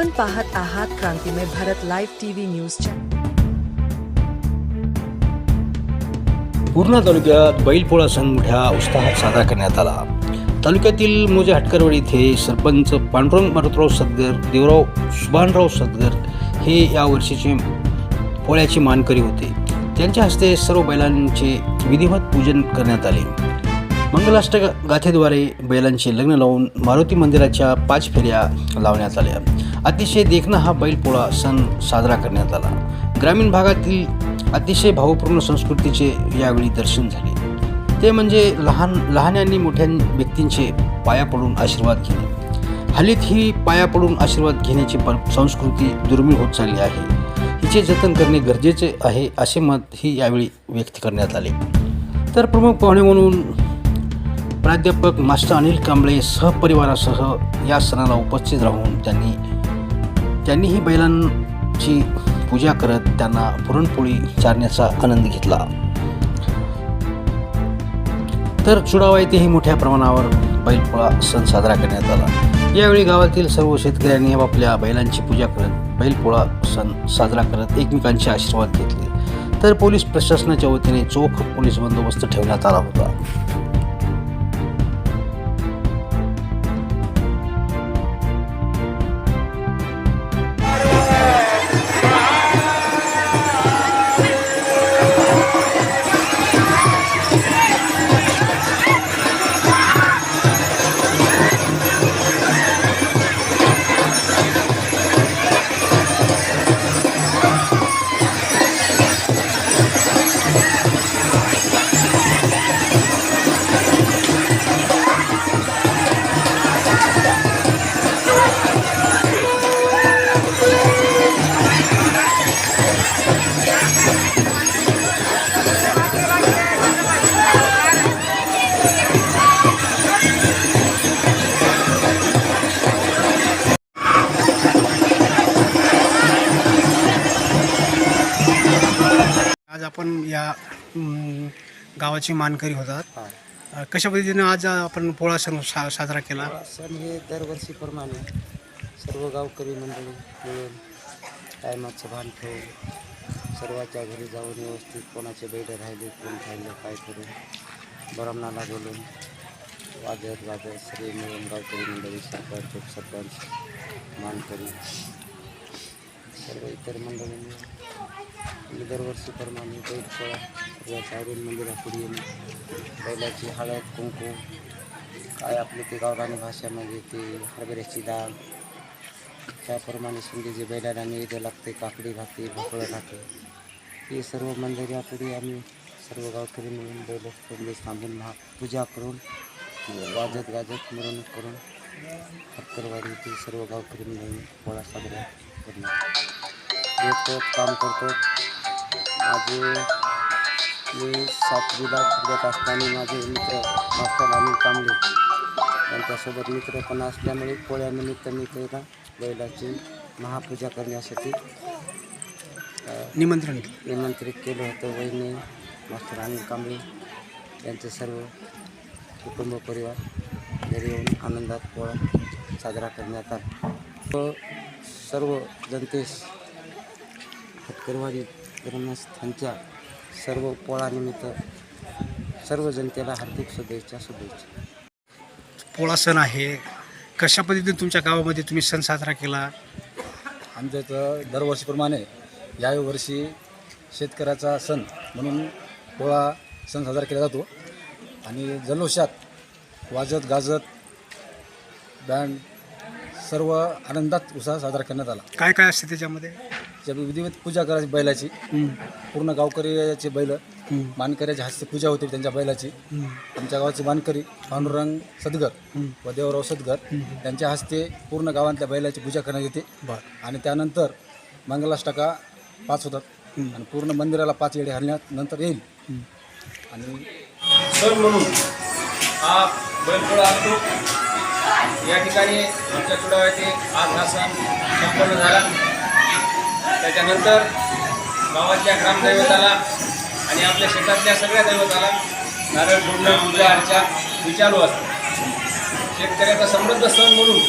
आपण पाहत आहात Krantimay Bharat live TV news channel Purna तालुक्यात बैलपोळा सण मोठ्या उत्साहात साजरा करण्यात आला. तालुक्यातील मोजे हटकरवाडी येथे सरपंच पांडुरंग मारुतराव सदगर देवराव सुभानराव सदगर हे या वर्षीचे पोळ्याचे मानकरी होते. त्यांच्या हस्ते सर्व बैलांचे विधिवत पूजन करण्यात आले. मंगलाष्ट गाथेद्वारे बैलांचे लग्न लावून मारुती मंदिराच्या पाच फेऱ्या लावण्यात आल्या. अतिशय देखणा हा बैलपोळा सण साजरा करण्यात आला. ग्रामीण भागातील अतिशय भावपूर्ण संस्कृतीचे यावेळी दर्शन झाले. ते म्हणजे लहान लहान्यांनी मोठ्या व्यक्तींचे पाया पडून आशीर्वाद घेणे. हल्लीत ही पाया पडून आशीर्वाद घेण्याची संस्कृती दुर्मिळ होत चालली आहे. हिचे जतन करणे गरजेचे आहे असे मत ही यावेळी व्यक्त करण्यात आले. तर प्रमुख पाहुणे म्हणून प्राध्यापक मास्टर अनिल कांबळे सहपरिवारासह या सणाला उपस्थित राहून त्यांनी त्यांनीही बैलांची पूजा करत त्यांना पुरणपोळी चारण्याचा आनंद घेतला. तर चुडावा येथेही मोठ्या प्रमाणावर बैलपोळा सण साजरा करण्यात आला. यावेळी गावातील सर्व शेतकऱ्यांनी आपल्या बैलांची पूजा करत बैलपोळा सण साजरा करत एकमेकांचे आशीर्वाद घेतले. तर पोलीस प्रशासनाच्या वतीने चोख पोलीस बंदोबस्त ठेवण्यात आला होता. या गावाची मानकरी होतात. कशा पद्धतीने आज आपण पोळा सण सा साजरा केला? सण हे दरवर्षीप्रमाणे सर्व गावकरी मंडळी मिळून टायमाचं भान ठेवून सर्वाच्या घरी जाऊन व्यवस्थित कोणाचे बैल राहिले कोण राहिले काय करून बरमणाला बोलून वाजत गाजत सगळे मिळून गावकरी मंडळी सरपंच उपसरपंच मानकरी सर्व इतर मंडळींनी आणि दरवर्षीप्रमाणे बैल पोळा सर्व सायरून मंदिरापुढे येणे बैलाची हळद कुंकू काय आपले ते गावरानी भाषामध्ये म्हणजे ते हरभऱ्याची डाळ. त्याप्रमाणे समजे जे बैलाला नैवेद्य लागते काकडी भाते भोपळं भाते हे सर्व मंदिरापुढे आम्ही सर्व गावकरी मिळून बैल समजे थांबून महा पूजा करून वाजत गाजत मिरवणूक करून हक्करवाडी ते सर्व गावकरी मिळून पोळा साजरा करणार. येतो काम करतो माझे मी सातवीला फिरत असताना माझे मित्र मास्टर अनिल कांबळे यांच्यासोबत मित्रपणा असल्यामुळे पोळ्यानिमित्त मी त्याला बैलाची महापूजा करण्यासाठी निमंत्रण निमंत्रित केलं होतं. वहिनी मास्टर अनिल कांबळे यांचे सर्व कुटुंब परिवार घरी येऊन आनंदात पोळा साजरा करण्यात आला. सर्व जनतेस हटकरवाडी ग्रामस्थांच्या सर्व पोळानिमित्त सर्व जनतेला हार्दिक शुभेच्छा शुभेच्छा. पोळा सण आहे. कशा पद्धतीने तुमच्या गावामध्ये तुम्ही सण साजरा केला? आमच्या इथं दरवर्षीप्रमाणे याही वर्षी शेतकऱ्याचा सण म्हणून पोळा सण साजरा केला जातो. आणि जल्लोषात वाजत गाजत बँड सर्व आनंदात उत्साह साजरा करण्यात आला. काय काय असते त्याच्यामध्ये? त्या विधिवत पूजा करायची बैलाची. पूर्ण गावकऱ्याचे बैल मानकऱ्याच्या हस्ते पूजा होते त्यांच्या बैलाची. आमच्या गावाचे मानकरी पांडुरंग सदगर व देवराव सदगर यांच्या हस्ते पूर्ण गावातल्या बैलाची पूजा करण्यात येते. बरं. आणि त्यानंतर मंगलाष्टका पाच होतात. आणि पूर्ण मंदिराला पाच येडे हरण्यात नंतर येईल. आणि सण म्हणून हा बैलपोळा असतो. या ठिकाणी आमच्या चुडावा येथे आज हा सण संपन्न झाला. त्याच्यानंतर गावातल्या ग्रामदैवताला आणि आपल्या शेतातल्या सगळ्या दैवताला नारळ फोडणं पूजा अर्चा चालू असते. शेतकऱ्याचा समृद्ध सण म्हणून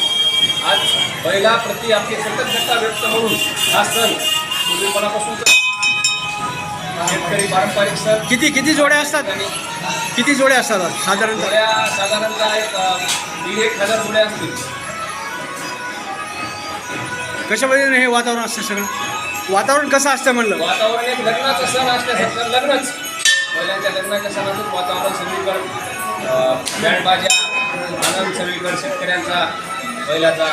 आज बैलाप्रती आपली कृतज्ञता व्यक्त म्हणून हा सण पूर्वीपणापासून शेतकरी पारंपरिक सण. किती किती जोड्या असतात? आणि किती जोड्या असतात आज? साधारणतः जोड्या साधारणतः एक दीड एक हजार जोड्या असतील. कशा पद्धतीने हे वातावरण असतं सगळं? वातावरण कसं असतं म्हणलं? वातावरण एक लग्नाचं सण असल्यासारखं लग्नच. पहिल्यांच्या लग्नाच्या सणातच वातावरण सगळीकडे बँडबाज्या आनंद सगळीकडे शेतकऱ्यांचा बैलाचा.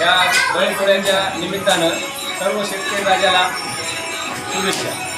या बैलपोळ्याच्या निमित्तानं सर्व शेतकरी राजाला शुभेच्छा.